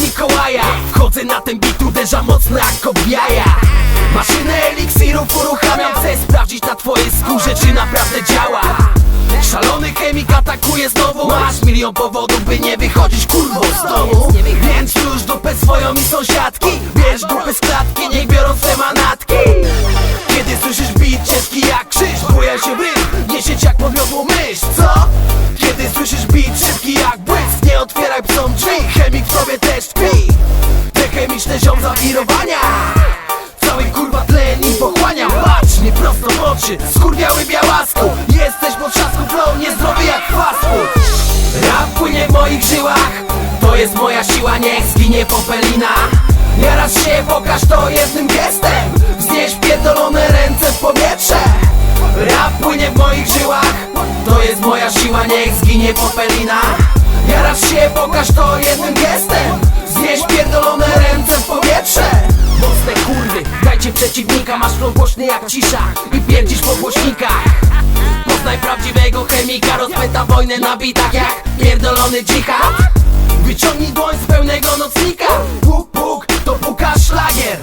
Mikołaja. Wchodzę na ten bit, uderza mocno jak objaja Maszynę eliksirów uruchamiam Chcę sprawdzić na twojej skórze, czy naprawdę działa. Szalony chemik atakuje znowu. Masz milion powodów, by nie wychodzić kurwo z domu. Więc już dupę swoją i sąsiadki. Bierz dupy z klatki, niech biorą te manatki Kiedy słyszysz bit ciężki jak krzyż Buja się w tobie też tkwi. Te chemiczne ziom zawirowania Cały kurwa tlen i pochłaniam Patrz mi prosto w oczy, skurwiały białasku. Jesteś pod trzasku flow, niezdrowy jak fast Rap płynie w moich żyłach To jest moja siła, niech zginie popelina Jarasz się, pokaż to jednym gestem Wznieś pierdolone ręce w powietrze. Rap płynie w moich żyłach To jest moja siła, niech zginie popelina Jarasz się, pokaż to jednym gestem przeciwnika. Masz flow głośny jak cisza I pierdzisz po głośnikach. Poznaj prawdziwego chemika Rozpęta wojnę na bitach jak pierdolony dżihad. Wyciągnij dłoń z pełnego nocnika. Puk, puk, to puka szlagier.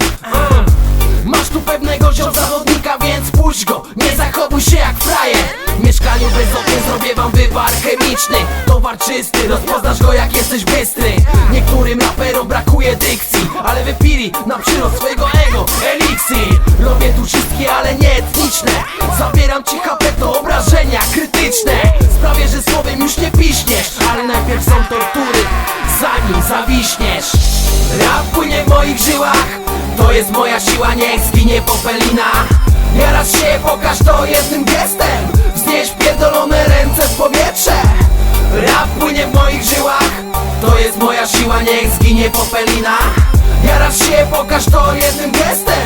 Masz tu pewnego ziom zawodnika, więc puść go. Nie zachowuj się jak frajer. W mieszkaniu bez okien zrobię wam wywar chemiczny. Towar czysty, rozpoznasz go jak jesteś bystry. Niektórym raperom brakuje dykcji Ale wypili na przyrost swojego ego. Eliksir. Robię tu czystki, ale nie etniczne. Zabieram ci HP to obrażenia krytyczne. Sprawię, że słowem już nie piśniesz Ale najpierw są tortury Zanim zawiśniesz. Rap płynie w moich żyłach. To jest moja siła, niech zginie popelina Jarasz się, pokaż to jednym gestem. Wznieś pierdolone ręce w powietrze. Rap płynie w moich żyłach. To jest moja siła, niech zginie popelina Jarasz się, pokaż to jednym gestem